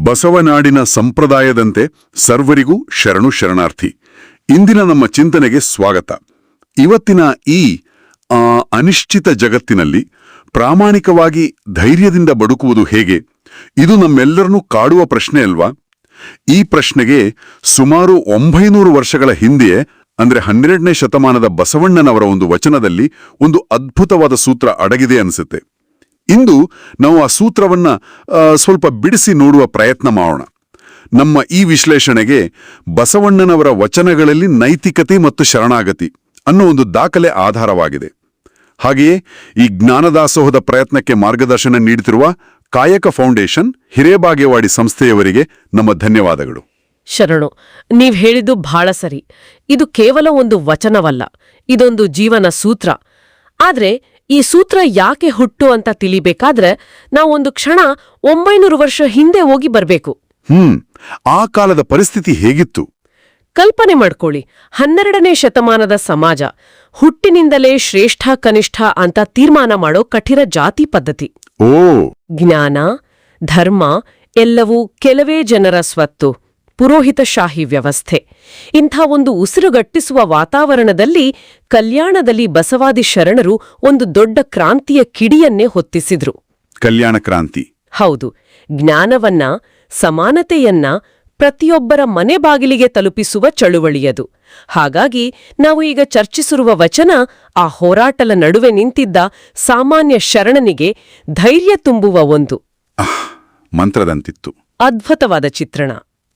ಬಸವನಾಡಿನ ಸಂಪ್ರದಾಯದಂತೆ ಸರ್ವರಿಗೂ ಶರಣು ಶರಣಾರ್ಥಿ. ಇಂದಿನ ನಮ್ಮ ಚಿಂತನೆಗೆ ಸ್ವಾಗತ. ಇವತ್ತಿನ ಈ ಅನಿಶ್ಚಿತ ಜಗತ್ತಿನಲ್ಲಿ ಪ್ರಾಮಾಣಿಕವಾಗಿ ಧೈರ್ಯದಿಂದ ಬಡುಕುವುದು ಹೇಗೆ? ಇದು ನಮ್ಮೆಲ್ಲರನ್ನೂ ಕಾಡುವ ಪ್ರಶ್ನೆ ಅಲ್ವಾ? ಈ ಪ್ರಶ್ನೆಗೆ ಸುಮಾರು ಒಂಬೈನೂರು ವರ್ಷಗಳ ಹಿಂದೆಯೇ, ಅಂದ್ರೆ ಹನ್ನೆರಡನೇ ಶತಮಾನದ ಬಸವಣ್ಣನವರ ಒಂದು ವಚನದಲ್ಲಿ ಒಂದು ಅದ್ಭುತವಾದ ಸೂತ್ರ ಅಡಗಿದೆ ಅನಿಸುತ್ತೆ. ಇಂದು ನಾವು ಆ ಸೂತ್ರವನ್ನ ಸ್ವಲ್ಪ ಬಿಡಿಸಿ ನೋಡುವ ಪ್ರಯತ್ನ ಮಾಡೋಣ. ನಮ್ಮ ಈ ವಿಶ್ಲೇಷಣೆಗೆ ಬಸವಣ್ಣನವರ ವಚನಗಳಲ್ಲಿ ನೈತಿಕತೆ ಮತ್ತು ಶರಣಾಗತಿ ಅನ್ನೋ ಒಂದು ದಾಖಲೆ ಆಧಾರವಾಗಿದೆ. ಹಾಗೆಯೇ ಈ ಜ್ಞಾನದಾಸೋಹದ ಪ್ರಯತ್ನಕ್ಕೆ ಮಾರ್ಗದರ್ಶನ ನೀಡುತ್ತಿರುವ ಕಾಯಕ ಫೌಂಡೇಶನ್ ಹಿರೇಬಾಗೇವಾಡಿ ಸಂಸ್ಥೆಯವರಿಗೆ ನಮ್ಮ ಧನ್ಯವಾದಗಳು. ಶರಣು, ನೀವ್ ಹೇಳಿದ್ದು ಬಹಳ ಸರಿ. ಇದು ಕೇವಲ ಒಂದು ವಚನವಲ್ಲ, ಇದೊಂದು ಜೀವನ ಸೂತ್ರ. ಆದ್ರೆ ಈ ಸೂತ್ರ ಯಾಕೆ ಹುಟ್ಟು ಅಂತ ತಿಳಿಬೇಕಾದ್ರೆ ನಾವೊಂದು ಕ್ಷಣ ಒಂಬೈನೂರು ವರ್ಷ ಹಿಂದೆ ಹೋಗಿ ಬರಬೇಕು. ಹ್ಮ್ ಆ ಕಾಲದ ಪರಿಸ್ಥಿತಿ ಹೇಗಿತ್ತು? ಕಲ್ಪನೆ ಮಾಡ್ಕೊಳ್ಳಿ ಹನ್ನೆರಡನೇ ಶತಮಾನದ ಸಮಾಜ ಹುಟ್ಟಿನಿಂದಲೇ ಶ್ರೇಷ್ಠ ಕನಿಷ್ಠ ಅಂತ ತೀರ್ಮಾನ ಮಾಡೋ ಕಠಿರ ಜಾತಿ ಪದ್ಧತಿ. ಓ. ಜ್ಞಾನ ಧರ್ಮ ಎಲ್ಲವೂ ಕೆಲವೇ ಜನರ ಸ್ವತ್ತು ಪುರೋಹಿತಶಾಹಿ ವ್ಯವಸ್ಥೆ. ಇಂಥ ಒಂದು ಉಸಿರುಗಟ್ಟಿಸುವ ವಾತಾವರಣದಲ್ಲಿ ಕಲ್ಯಾಣದಲ್ಲಿ ಬಸವಾದಿ ಶರಣರು ಒಂದು ದೊಡ್ಡ ಕ್ರಾಂತಿಯ ಕಿಡಿಯನ್ನೇ ಹೊತ್ತಿಸಿದ್ರು. ಕಲ್ಯಾಣ ಕ್ರಾಂತಿ. ಹೌದು ಜ್ಞಾನವನ್ನ ಸಮಾನತೆಯನ್ನ ಪ್ರತಿಯೊಬ್ಬರ ಮನೆ ಬಾಗಿಲಿಗೆ ತಲುಪಿಸುವ ಚಳುವಳಿಯದು. ಹಾಗಾಗಿ ನಾವು ಈಗ ಚರ್ಚಿಸಿರುವ ವಚನ ಆ ಹೋರಾಟಲ ನಡುವೆ ನಿಂತಿದ್ದ ಸಾಮಾನ್ಯ ಶರಣನಿಗೆ ಧೈರ್ಯ ತುಂಬುವ ಒಂದು. ಮಂತ್ರದಂತಿತ್ತು. ಅದ್ಭುತವಾದ ಚಿತ್ರಣ.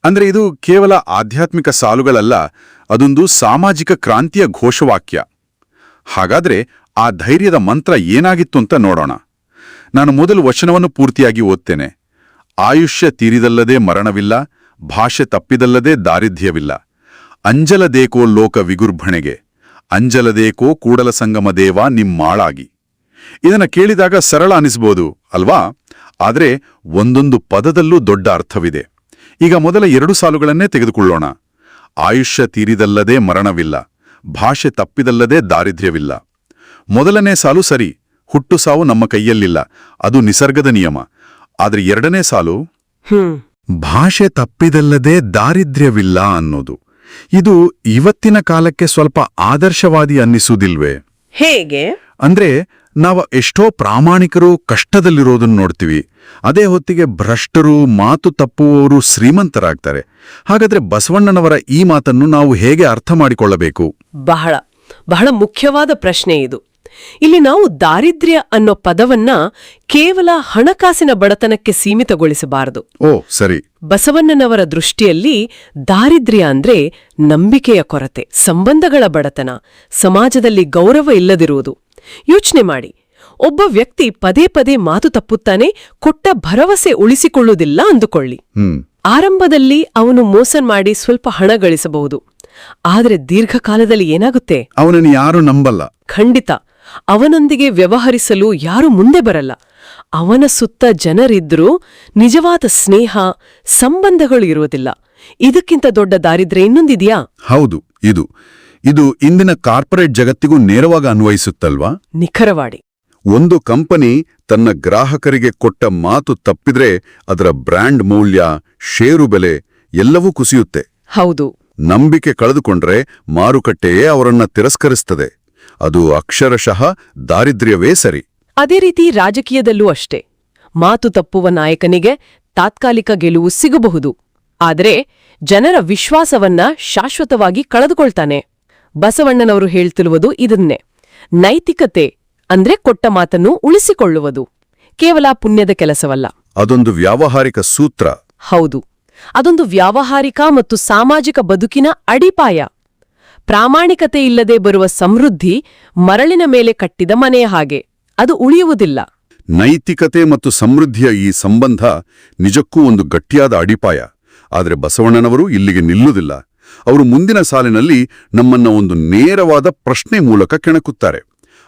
ಅಂದ್ರೆ ಇದು ಕೇವಲ ಆಧ್ಯಾತ್ಮಿಕ ಸಾಲುಗಳಲ್ಲ, ಅದೊಂದು ಸಾಮಾಜಿಕ ಕ್ರಾಂತಿಯ ಘೋಷವಾಕ್ಯ. ಹಾಗಾದ್ರೆ ಆ ಧೈರ್ಯದ ಮಂತ್ರ ಏನಾಗಿತ್ತು ಅಂತ ನೋಡೋಣ. ನಾನು ಮೊದಲು ವಚನವನ್ನು ಪೂರ್ತಿಯಾಗಿ ಓದ್ತೇನೆ. ಆಯುಷ್ಯ ತೀರಿದಲ್ಲದೆ ಮರಣವಿಲ್ಲ, ಭಾಷೆ ತಪ್ಪಿದಲ್ಲದೆ ದಾರಿದ್ರ್ಯವಿಲ್ಲ. ಅಂಜಲದೇಕೋ ಲೋಕ ವಿಗುರ್ಭಣೆಗೆ ಅಂಜಲದೇಕೋ ಕೂಡಲ ಸಂಗಮ ದೇವ ನಿಮ್ಮಾಳಾಗಿ. ಇದನ್ನ ಕೇಳಿದಾಗ ಸರಳ ಅನಿಸ್ಬೋದು, ಅಲ್ವಾ? ಆದ್ರೆ ಒಂದೊಂದು ಪದದಲ್ಲೂ ದೊಡ್ಡ ಅರ್ಥವಿದೆ. ಈಗ ಮೊದಲ ಎರಡು ಸಾಲುಗಳನ್ನೇ ತೆಗೆದುಕೊಳ್ಳೋಣ. ಆಯುಷ್ಯ ತೀರಿದಲ್ಲದೆ ಮರಣವಿಲ್ಲ. ಭಾಷೆ ತಪ್ಪಿದಲ್ಲದೆ ದಾರಿದ್ರ್ಯವಿಲ್ಲ. ಮೊದಲನೇ ಸಾಲು ಸರಿ ಹುಟ್ಟು ಸಾವು ನಮ್ಮ ಕೈಯಲ್ಲಿಲ್ಲ. ಅದು ನಿಸರ್ಗದ ನಿಯಮ. ಆದರೆ ಎರಡನೇ ಸಾಲು? ಭಾಷೆ ತಪ್ಪಿದಲ್ಲದೆ ದಾರಿದ್ರ್ಯವಿಲ್ಲ ಅನ್ನೋದು. ಇದು ಇವತ್ತಿನ ಕಾಲಕ್ಕೆ ಸ್ವಲ್ಪ ಆದರ್ಶವಾದಿ ಅನ್ನಿಸುವುದಿಲ್ವೇ? ಹೇಗೆ? ಅಂದ್ರೆ ನಾವು ಎಷ್ಟೋ ಪ್ರಾಮಾಣಿಕರು ಕಷ್ಟದಲ್ಲಿರೋದನ್ನು ನೋಡ್ತೀವಿ. ಅದೇ ಹೊತ್ತಿಗೆ ಭ್ರಷ್ಟರು ಮಾತು ತಪ್ಪುವವರು ಶ್ರೀಮಂತರಾಗ್ತಾರೆ. ಹಾಗಾದ್ರೆ ಬಸವಣ್ಣನವರ ಈ ಮಾತನ್ನು ನಾವು ಹೇಗೆ ಅರ್ಥ ಮಾಡಿಕೊಳ್ಳಬೇಕು? ಬಹಳ ಬಹಳ ಮುಖ್ಯವಾದ ಪ್ರಶ್ನೆ ಇದು. ಇಲ್ಲಿ ನಾವು ದಾರಿದ್ರ್ಯ ಅನ್ನೋ ಪದವನ್ನ ಕೇವಲ ಹಣಕಾಸಿನ ಬಡತನಕ್ಕೆ ಸೀಮಿತಗೊಳಿಸಬಾರದು. ಓ ಸರಿ. ಬಸವಣ್ಣನವರ ದೃಷ್ಟಿಯಲ್ಲಿ ದಾರಿದ್ರ್ಯ ಅಂದ್ರೆ ನಂಬಿಕೆಯ ಕೊರತೆ ಸಂಬಂಧಗಳ ಬಡತನ ಸಮಾಜದಲ್ಲಿ ಗೌರವ ಇಲ್ಲದಿರುವುದು. ಯೋಚನೆ ಮಾಡಿ. ಒಬ್ಬ ವ್ಯಕ್ತಿ ಪದೇ ಪದೇ ಮಾತು ತಪ್ಪುತ್ತಾನೆ ಕೊಟ್ಟ ಭರವಸೆ ಉಳಿಸಿಕೊಳ್ಳುವುದಿಲ್ಲ ಅಂದುಕೊಳ್ಳಿ. ಹ್ಮ್. ಆರಂಭದಲ್ಲಿ ಅವನು ಮೋಸ ಮಾಡಿ ಸ್ವಲ್ಪ ಹಣ ಗಳಿಸಬಹುದು. ಆದರೆ ದೀರ್ಘಕಾಲದಲ್ಲಿ ಏನಾಗುತ್ತೆ? ಅವನನ್ನು ಯಾರು ನಂಬಲ್ಲ. ಖಂಡಿತ. ಅವನೊಂದಿಗೆ ವ್ಯವಹರಿಸಲು ಯಾರೂ ಮುಂದೆ ಬರಲ್ಲ. ಅವನ ಸುತ್ತ ಜನರಿದ್ರೂ ನಿಜವಾದ ಸ್ನೇಹ ಸಂಬಂಧಗಳು ಇರುವುದಿಲ್ಲ. ಇದಕ್ಕಿಂತ ದೊಡ್ಡ ದಾರಿದ್ರೆ ಇನ್ನೊಂದಿದೆಯಾ? ಹೌದು ಇದು. ಇದು ಇಂದಿನ ಕಾರ್ಪೊರೇಟ್ ಜಗತ್ತಿಗೂ ನೇರವಾಗಿ ಅನ್ವಯಿಸುತ್ತಲ್ವಾ? ನಿಖರವಾಡಿ. ಒಂದು ಕಂಪನಿ ತನ್ನ ಗ್ರಾಹಕರಿಗೆ ಕೊಟ್ಟ ಮಾತು ತಪ್ಪಿದ್ರೆ ಅದರ ಬ್ರ್ಯಾಂಡ್ ಮೌಲ್ಯ ಷೇರು ಬೆಲೆ ಎಲ್ಲವೂ ಕುಸಿಯುತ್ತೆ. ಹೌದು. ನಂಬಿಕೆ ಕಳೆದುಕೊಂಡ್ರೆ ಮಾರುಕಟ್ಟೆಯೇ ಅವರನ್ನ ತಿರಸ್ಕರಿಸ್ತದೆ. ಅದು ಅಕ್ಷರಶಃ ದಾರಿದ್ರ್ಯವೇ ಸರಿ. ಅದೇ ರೀತಿ ರಾಜಕೀಯದಲ್ಲೂ ಅಷ್ಟೇ. ಮಾತು ತಪ್ಪುವ ನಾಯಕನಿಗೆ ತಾತ್ಕಾಲಿಕ ಗೆಲುವು ಸಿಗಬಹುದು. ಆದರೆ ಜನರ ವಿಶ್ವಾಸವನ್ನ ಶಾಶ್ವತವಾಗಿ ಕಳೆದುಕೊಳ್ತಾನೆ. ಬಸವಣ್ಣನವರು ಹೇಳ್ತಿರುವುದು ಇದನ್ನೇ. ನೈತಿಕತೆ ಅಂದ್ರೆ ಕೊಟ್ಟ ಮಾತನ್ನು ಉಳಿಸಿಕೊಳ್ಳುವುದು. ಕೇವಲ ಪುಣ್ಯದ ಕೆಲಸವಲ್ಲ. ಅದೊಂದು ವ್ಯಾವಹಾರಿಕ ಸೂತ್ರ. ಹೌದು. ಅದೊಂದು ವ್ಯಾವಹಾರಿಕ ಮತ್ತು ಸಾಮಾಜಿಕ ಬದುಕಿನ ಅಡಿಪಾಯ. ಪ್ರಾಮಾಣಿಕತೆ ಇಲ್ಲದೆ ಬರುವ ಸಮೃದ್ಧಿ ಮರಳಿನ ಮೇಲೆ ಕಟ್ಟಿದ ಮನೆಯ ಹಾಗೆ. ಅದು ಉಳಿಯುವುದಿಲ್ಲ. ನೈತಿಕತೆ ಮತ್ತು ಸಮೃದ್ಧಿಯ ಈ ಸಂಬಂಧ ನಿಜಕ್ಕೂ ಒಂದು ಗಟ್ಟಿಯಾದ ಅಡಿಪಾಯ. ಆದರೆ ಬಸವಣ್ಣನವರು ಇಲ್ಲಿಗೆ ನಿಲ್ಲುವುದಿಲ್ಲ. ಅವರು ಮುಂದಿನ ಸಾಲಿನಲ್ಲಿ ನಮ್ಮನ್ನ ಒಂದು ನೇರವಾದ ಪ್ರಶ್ನೆ ಮೂಲಕ ಕೆಣಕುತ್ತಾರೆ.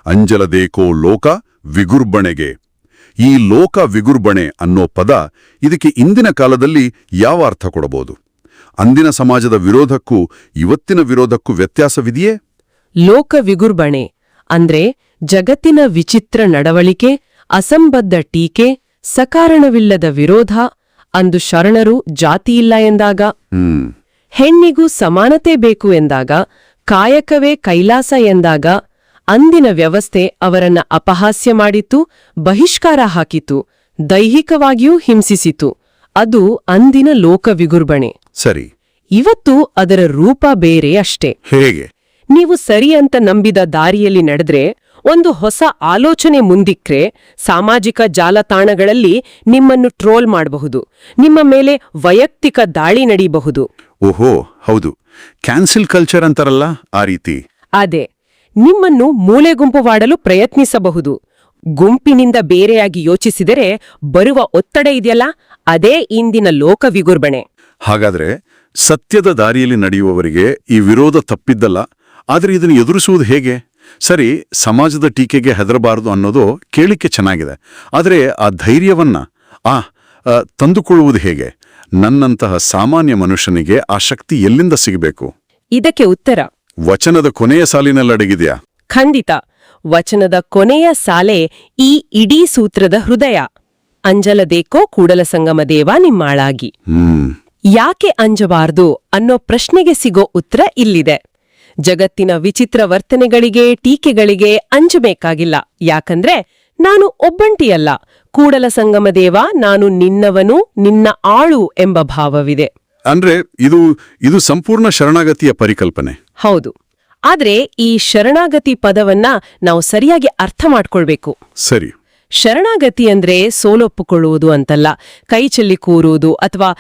ಅಂಜಲದೇಕೋ ಲೋಕ ವಿಗುರ್ಬಣೆಗೆ. ಈ ಲೋಕ ವಿಗುರ್ಬಣೆ ಅನ್ನೋ ಪದ ಇದಕ್ಕೆ ಇಂದಿನ ಕಾಲದಲ್ಲಿ ಯಾವ ಅರ್ಥ ಕೊಡಬಹುದು? ಅಂದಿನ ಸಮಾಜದ ವಿರೋಧಕ್ಕೂ ಇವತ್ತಿನ ವಿರೋಧಕ್ಕೂ ವ್ಯತ್ಯಾಸವಿದೆಯೇ? ಲೋಕ ವಿಗುರ್ಬಣೆ ಅಂದ್ರೆ ಜಗತ್ತಿನ ವಿಚಿತ್ರ ನಡವಳಿಕೆ ಅಸಂಬದ್ಧ ಟೀಕೆ ಸಕಾರಣವಿಲ್ಲದ ವಿರೋಧ ಅಂದು ಶರಣರು ಜಾತಿಯಿಲ್ಲ ಎಂದಾಗ. ಹ್ಮ್. ಹೆಣ್ಣಿಗೂ ಸಮಾನತೆ ಬೇಕು ಎಂದಾಗ ಕಾಯಕವೇ ಕೈಲಾಸ ಎಂದಾಗ ಅಂದಿನ ವ್ಯವಸ್ಥೆ ಅವರನ್ನ ಅಪಹಾಸ್ಯ ಮಾಡಿತು ಬಹಿಷ್ಕಾರ ಹಾಕಿತು ದೈಹಿಕವಾಗಿಯೂ ಹಿಂಸಿಸಿತು ಅದು ಅಂದಿನ ಲೋಕವಿಗುರ್ಬಣೆ. ಸರಿ. ಇವತ್ತು ಅದರ ರೂಪ ಬೇರೆ ಅಷ್ಟೇ. ಹೇಗೆ? ನೀವು ಸರಿ ಅಂತ ನಂಬಿದ ದಾರಿಯಲ್ಲಿ ನಡೆದ್ರೆ ಒಂದು ಹೊಸ ಆಲೋಚನೆ ಮುಂದಿಕ್ರೆ ಸಾಮಾಜಿಕ ಜಾಲತಾಣಗಳಲ್ಲಿ ನಿಮ್ಮನ್ನು ಟ್ರೋಲ್ ಮಾಡಬಹುದು. ನಿಮ್ಮ ಮೇಲೆ ವೈಯಕ್ತಿಕ ದಾಳಿ ನಡೀಬಹುದು. ಓಹೋ ಹೌದು. ಕ್ಯಾನ್ಸಲ್ ಕಲ್ಚರ್ ಅಂತಾರಲ್ಲ ಆ ರೀತಿ. ಅದೇ. ನಿಮ್ಮನ್ನು ಮೂಲೆಗುಂಪು ಮಾಡಲು ಪ್ರಯತ್ನಿಸಬಹುದು. ಗುಂಪಿನಿಂದ ಬೇರೆಯಾಗಿ ಯೋಚಿಸಿದರೆ ಬರುವ ಒತ್ತಡ ಇದೆಯಲ್ಲ? ಅದೇ ಇಂದಿನ ಲೋಕ ವಿಗುರ್ಬಣೆ. ಹಾಗಾದ್ರೆ ಸತ್ಯದ ದಾರಿಯಲ್ಲಿ ನಡೆಯುವವರಿಗೆ ಈ ವಿರೋಧ ತಪ್ಪಿದ್ದಲ್ಲ? ಆದರೆ ಇದನ್ನು ಎದುರಿಸುವುದು ಹೇಗೆ? ಸರಿ ಸಮಾಜದ ಟೀಕೆಗೆ ಹೆದರಬಾರದು ಅನ್ನೋದು ಕೇಳಿಕೆ ಚೆನ್ನಾಗಿದೆ. ಆದರೆ ಆ ಧೈರ್ಯವನ್ನ ಆ ತಂದುಕೊಳ್ಳುವುದು ಹೇಗೆ? ನನ್ನಂತಹ ಸಾಮಾನ್ಯ ಮನುಷ್ಯನಿಗೆ ಆ ಶಕ್ತಿ ಎಲ್ಲಿಂದ ಸಿಗಬೇಕು? ಇದಕ್ಕೆ ಉತ್ತರ. ವಚನದ ಕೊನೆಯ ಸಾಲಿನಲ್ಲಡಗಿದೆಯಾ ಖಂಡಿತ. ವಚನದ ಕೊನೆಯ ಸಾಲೆ ಈ ಇಡೀ ಸೂತ್ರದ ಹೃದಯ. ಅಂಜಲದೇಕೋ ಕೂಡಲ ಸಂಗಮ ದೇವ ನಿಮ್ಮಾಳಾಗಿ. ಯಾಕೆ ಅಂಜಬಾರ್ದು ಅನ್ನೋ ಪ್ರಶ್ನೆಗೆ ಸಿಗೋ ಉತ್ತರ ಇಲ್ಲಿದೆ. ಜಗತ್ತಿನ ವಿಚಿತ್ರ ವರ್ತನೆಗಳಿಗೆ ಟೀಕೆಗಳಿಗೆ ಅಂಜಬೇಕಾಗಿಲ್ಲ. ಯಾಕಂದ್ರೆ ನಾನು ಒಬ್ಬಂಟಿಯಲ್ಲ. ಕೂಡಲ ಸಂಗಮ ದೇವ ನಾನು ನಿನ್ನವನು ನಿನ್ನ ಆಳು ಎಂಬ ಭಾವವಿದೆ. ಅಂದ್ರೆ ಇದು ಇದು ಸಂಪೂರ್ಣ ಶರಣಾಗತಿಯ ಪರಿಕಲ್ಪನೆ. ಹೌದು. ಆದ್ರೆ ಈ ಶರಣಾಗತಿ ಪದವನ್ನ ನಾವು ಸರಿಯಾಗಿ ಅರ್ಥ ಮಾಡ್ಕೊಳ್ಬೇಕು. ಸರಿ. ಶರಣಾಗತಿ ಅಂದ್ರೆ ಸೋಲೊಪ್ಪುಕೊಳ್ಳುವುದು ಅಂತಲ್ಲ. ಕೈ ಚೆಲ್ಲಿ ಕೂರುವುದು ಅಥವಾ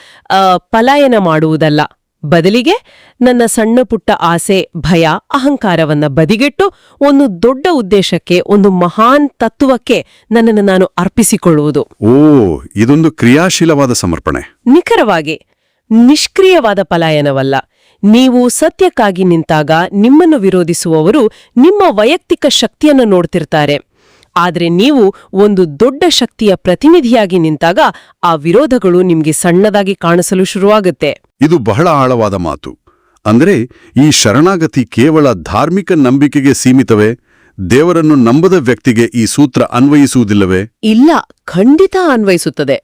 ಪಲಾಯನ ಮಾಡುವುದಲ್ಲ. ಬದಲಿಗೆ ನನ್ನ ಸಣ್ಣ ಪುಟ್ಟ ಆಸೆ ಭಯ ಅಹಂಕಾರವನ್ನ ಬದಿಗೆಟ್ಟು ಒಂದು ದೊಡ್ಡ ಉದ್ದೇಶಕ್ಕೆ ಒಂದು ಮಹಾನ್ ತತ್ವಕ್ಕೆ ನನ್ನನ್ನು ನಾನು ಅರ್ಪಿಸಿಕೊಳ್ಳುವುದು. ಓ ಇದೊಂದು ಕ್ರಿಯಾಶೀಲವಾದ ಸಮರ್ಪಣೆ. ನಿಖರವಾಗಿ ನಿಷ್ಕ್ರಿಯವಾದ ಪಲಾಯನವಲ್ಲ. ನೀವು ಸತ್ಯಕ್ಕಾಗಿ ನಿಂತಾಗ ನಿಮ್ಮನ್ನು ವಿರೋಧಿಸುವವರು ನಿಮ್ಮ ವೈಯಕ್ತಿಕ ಶಕ್ತಿಯನ್ನು ನೋಡ್ತಿರ್ತಾರೆ. ಆದರೆ ನೀವು ಒಂದು ದೊಡ್ಡ ಶಕ್ತಿಯ ಪ್ರತಿನಿಧಿಯಾಗಿ ನಿಂತಾಗ ಆ ವಿರೋಧಗಳು ನಿಮಗೆ ಸಣ್ಣದಾಗಿ ಕಾಣಿಸಲು ಶುರುವಾಗುತ್ತೆ. ಇದು ಬಹಳ ಆಳವಾದ ಮಾತು. ಅಂದರೆ ಈ ಶರಣಾಗತಿ ಕೇವಲ ಧಾರ್ಮಿಕ ನಂಬಿಕೆಗೆ ಸೀಮಿತವೇ? ದೇವರನ್ನು ನಂಬದ ವ್ಯಕ್ತಿಗೆ ಈ ಸೂತ್ರ ಅನ್ವಯಿಸುವುದಿಲ್ಲವೇ? ಇಲ್ಲ ಖಂಡಿತ ಅನ್ವಯಿಸುತ್ತದೆ.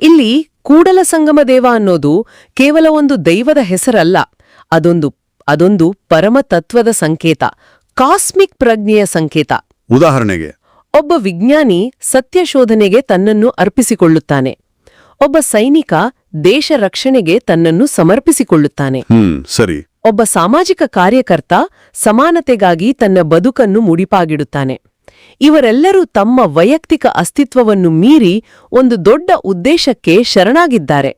ಇಲ್ಲಿ ಕೂಡಲ ಸಂಗಮ ದೇವ ಅನ್ನೋದು ಕೇವಲ ಒಂದು ದೈವದ ಹೆಸರಲ್ಲ ಅದೊಂದು ಅದೊಂದು ಪರಮ ತತ್ವದ ಸಂಕೇತ ಕಾಸ್ಮಿಕ್ ಪ್ರಜ್ಞೆಯ ಸಂಕೇತ. ಉದಾಹರಣೆಗೆ. ಒಬ್ಬ ವಿಜ್ಞಾನಿ ಸತ್ಯ ಶೋಧನೆಗೆ ತನ್ನನ್ನು ಅರ್ಪಿಸಿಕೊಳ್ಳುತ್ತಾನೆ. ಒಬ್ಬ ಸೈನಿಕ ದೇಶ ರಕ್ಷಣೆಗೆ ತನ್ನನ್ನು ಸಮರ್ಪಿಸಿಕೊಳ್ಳುತ್ತಾನೆ. ಸರಿ. ಒಬ್ಬ ಸಾಮಾಜಿಕ ಕಾರ್ಯಕರ್ತ ಸಮಾನತೆಗಾಗಿ ತನ್ನ ಬದುಕನ್ನು ಮುಡಿಪಾಗಿಡುತ್ತಾನೆ. ಇವರೆಲ್ಲರೂ ತಮ್ಮ ವೈಯಕ್ತಿಕ ಅಸ್ತಿತ್ವವನ್ನು ಮೀರಿ ಒಂದು ದೊಡ್ಡ ಉದ್ದೇಶಕ್ಕೆ ಶರಣಾಗಿದ್ದಾರೆ.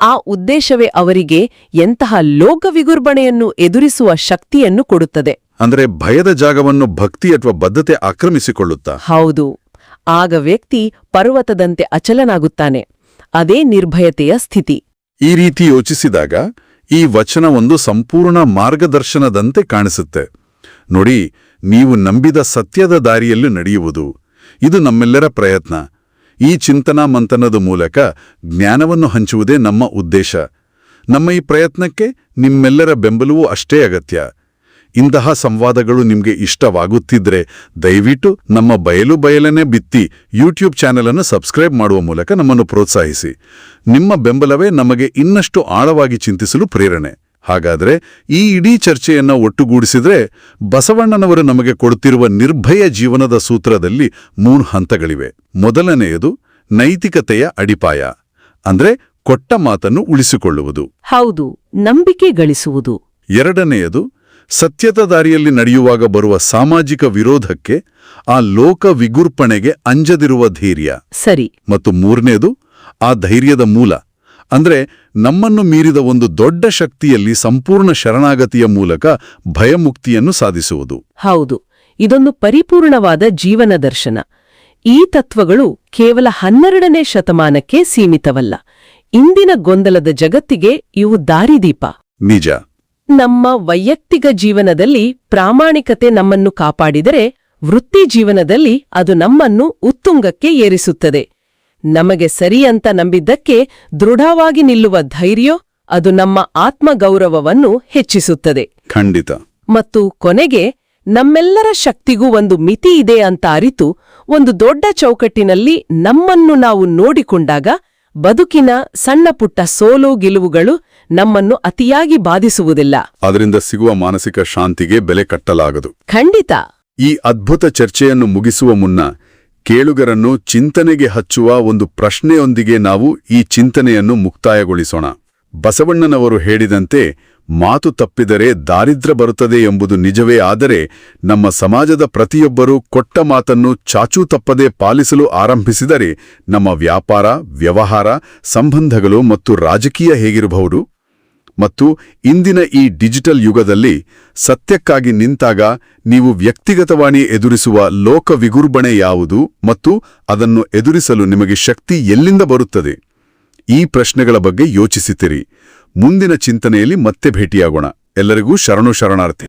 ಆ ಉದ್ದೇಶವೇ ಅವರಿಗೆ ಎಂತಹ ಲೋಕವಿಗುರ್ಬಣೆಯನ್ನು ಎದುರಿಸುವ ಶಕ್ತಿಯನ್ನು ಕೊಡುತ್ತದೆ. ಅಂದರೆ ಭಯದ ಜಾಗವನ್ನು ಭಕ್ತಿ ಅಥವಾ ಬದ್ಧತೆ ಆಕ್ರಮಿಸಿಕೊಳ್ಳುತ್ತಾ? ಹೌದು. ಆಗ ವ್ಯಕ್ತಿ ಪರ್ವತದಂತೆ ಅಚಲನಾಗುತ್ತಾನೆ. ಅದೇ ನಿರ್ಭಯತೆಯ ಸ್ಥಿತಿ. ಈ ರೀತಿ ಯೋಚಿಸಿದಾಗ ಈ ವಚನ ಒಂದು ಸಂಪೂರ್ಣ ಮಾರ್ಗದರ್ಶನದಂತೆ ಕಾಣಿಸುತ್ತೆ. ನೋಡಿ, ನೀವು ನಂಬಿದ ಸತ್ಯದ ದಾರಿಯಲ್ಲಿ ನಡೆಯುವುದು. ಇದು ನಮ್ಮೆಲ್ಲರ ಪ್ರಯತ್ನ. ಈ ಚಿಂತನಾ ಮಂಥನದ ಮೂಲಕ ಜ್ಞಾನವನ್ನು ಹಂಚುವುದೇ ನಮ್ಮ ಉದ್ದೇಶ. ನಮ್ಮ ಈ ಪ್ರಯತ್ನಕ್ಕೆ ನಿಮ್ಮೆಲ್ಲರ ಬೆಂಬಲವೂ ಅಷ್ಟೇ ಅಗತ್ಯ. ಇಂತಹ ಸಂವಾದಗಳು ನಿಮಗೆ ಇಷ್ಟವಾಗುತ್ತಿದ್ರೆ ದಯವಿಟ್ಟು ನಮ್ಮ ಬಯಲು ಬಯಲನೆ ಬಿತ್ತಿ ಯೂಟ್ಯೂಬ್ ಚಾನೆಲ್ ಅನ್ನು ಸಬ್ಸ್ಕ್ರೈಬ್ ಮಾಡುವ ಮೂಲಕ ನಮ್ಮನ್ನು ಪ್ರೋತ್ಸಾಹಿಸಿ. ನಿಮ್ಮ ಬೆಂಬಲವೇ ನಮಗೆ ಇನ್ನಷ್ಟು ಆಳವಾಗಿ ಚಿಂತಿಸಲು ಪ್ರೇರಣೆ. ಹಾಗಾದ್ರೆ ಈ ಇಡೀ ಚರ್ಚೆಯನ್ನ ಒಟ್ಟುಗೂಡಿಸಿದ್ರೆ ಬಸವಣ್ಣನವರು ನಮಗೆ ಕೊಡುತ್ತಿರುವ ನಿರ್ಭಯ ಜೀವನದ ಸೂತ್ರದಲ್ಲಿ ಮೂರು ಹಂತಗಳಿವೆ. ಮೊದಲನೆಯದು ನೈತಿಕತೆಯ ಅಡಿಪಾಯ ಅಂದ್ರೆ ಕೊಟ್ಟ ಮಾತನ್ನು ಉಳಿಸಿಕೊಳ್ಳುವುದು. ಹೌದು ನಂಬಿಕೆ ಗಳಿಸುವುದು. ಎರಡನೆಯದು ಸತ್ಯದ ದಾರಿಯಲ್ಲಿ ನಡೆಯುವಾಗ ಬರುವ ಸಾಮಾಜಿಕ ವಿರೋಧಕ್ಕೆ ಆ ಲೋಕ ವಿಗುರ್ಪಣೆಗೆ ಅಂಜದಿರುವ ಧೈರ್ಯ. ಸರಿ. ಮತ್ತು ಮೂರನೇದು ಆ ಧೈರ್ಯದ ಮೂಲ. ಅಂದ್ರೆ ನಮ್ಮನ್ನು ಮೀರಿದ ಒಂದು ದೊಡ್ಡ ಶಕ್ತಿಯಲ್ಲಿ ಸಂಪೂರ್ಣ ಶರಣಾಗತಿಯ ಮೂಲಕ ಭಯಮುಕ್ತಿಯನ್ನು ಸಾಧಿಸುವುದು. ಹೌದು. ಇದೊಂದು ಪರಿಪೂರ್ಣವಾದ ಜೀವನ ದರ್ಶನ. ಈ ತತ್ವಗಳು ಕೇವಲ ಹನ್ನೆರಡನೇ ಶತಮಾನಕ್ಕೆ ಸೀಮಿತವಲ್ಲ. ಇಂದಿನ ಗೊಂದಲದ ಜಗತ್ತಿಗೆ ಇವು ದಾರಿದೀಪ. ನಿಜ. ನಮ್ಮ ವೈಯಕ್ತಿಕ ಜೀವನದಲ್ಲಿ ಪ್ರಾಮಾಣಿಕತೆ ನಮ್ಮನ್ನು ಕಾಪಾಡಿದರೆ ವೃತ್ತಿ ಜೀವನದಲ್ಲಿ ಅದು ನಮ್ಮನ್ನು ಉತ್ತುಂಗಕ್ಕೆ ಏರಿಸುತ್ತದೆ. ನಮಗೆ ಸರಿ ಅಂತ ನಂಬಿದ್ದಕ್ಕೆ ದೃಢವಾಗಿ ನಿಲ್ಲುವ ಧೈರ್ಯ ಅದು ನಮ್ಮ ಆತ್ಮಗೌರವವನ್ನು ಹೆಚ್ಚಿಸುತ್ತದೆ. ಖಂಡಿತ. ಮತ್ತು ಕೊನೆಗೆ ನಮ್ಮೆಲ್ಲರ ಶಕ್ತಿಗೂ ಒಂದು ಮಿತಿ ಇದೆ ಅಂತ ಅರಿತು ಒಂದು ದೊಡ್ಡ ಚೌಕಟ್ಟಿನಲ್ಲಿ ನಮ್ಮನ್ನು ನಾವು ನೋಡಿಕೊಂಡಾಗ ಬದುಕಿನ ಸಣ್ಣ ಪುಟ್ಟ ಸೋಲು ಗೆಲುವುಗಳು ನಮ್ಮನ್ನು ಅತಿಯಾಗಿ ಬಾಧಿಸುವುದಿಲ್ಲ. ಅದರಿಂದ ಸಿಗುವ ಮಾನಸಿಕ ಶಾಂತಿಗೆ ಬೆಲೆ ಕಟ್ಟಲಾಗದು. ಖಂಡಿತ. ಈ ಅದ್ಭುತ ಚರ್ಚೆಯನ್ನು ಮುಗಿಸುವ ಮುನ್ನ ಕೇಳುಗರನ್ನು ಚಿಂತನೆಗೆ ಹಚ್ಚುವ ಒಂದು ಪ್ರಶ್ನೆಯೊಂದಿಗೆ ನಾವು ಈ ಚಿಂತನೆಯನ್ನು ಮುಕ್ತಾಯಗೊಳಿಸೋಣ. ಬಸವಣ್ಣನವರು ಹೇಳಿದಂತೆ ಮಾತು ತಪ್ಪಿದರೆ ದಾರಿದ್ರ ಬರುತ್ತದೆ ಎಂಬುದು ನಿಜವೇ ಆದರೆ ನಮ್ಮ ಸಮಾಜದ ಪ್ರತಿಯೊಬ್ಬರೂ ಕೊಟ್ಟ ಮಾತನ್ನು ಚಾಚೂ ತಪ್ಪದೆ ಪಾಲಿಸಲು ಆರಂಭಿಸಿದರೆ ನಮ್ಮ ವ್ಯಾಪಾರ ವ್ಯವಹಾರ ಸಂಬಂಧಗಳು ಮತ್ತು ರಾಜಕೀಯ ಹೇಗಿರಬಹುದು? ಮತ್ತು ಇಂದಿನ ಈ ಡಿಜಿಟಲ್ ಯುಗದಲ್ಲಿ ಸತ್ಯಕ್ಕಾಗಿ ನಿಂತಾಗ ನೀವು ವ್ಯಕ್ತಿಗತವಾಣಿ ಎದುರಿಸುವ ಲೋಕ ವಿಗುರ್ಬಣೆ ಯಾವುದು ಮತ್ತು ಅದನ್ನು ಎದುರಿಸಲು ನಿಮಗೆ ಶಕ್ತಿ ಎಲ್ಲಿಂದ ಬರುತ್ತದೆ? ಈ ಪ್ರಶ್ನೆಗಳ ಬಗ್ಗೆ ಯೋಚಿಸುತ್ತೀರಿ ಮುಂದಿನ ಚಿಂತನೆಯಲ್ಲಿ ಮತ್ತೆ ಭೇಟಿಯಾಗೋಣ. ಎಲ್ಲರಿಗೂ ಶರಣು ಶರಣಾರ್ಥಿ.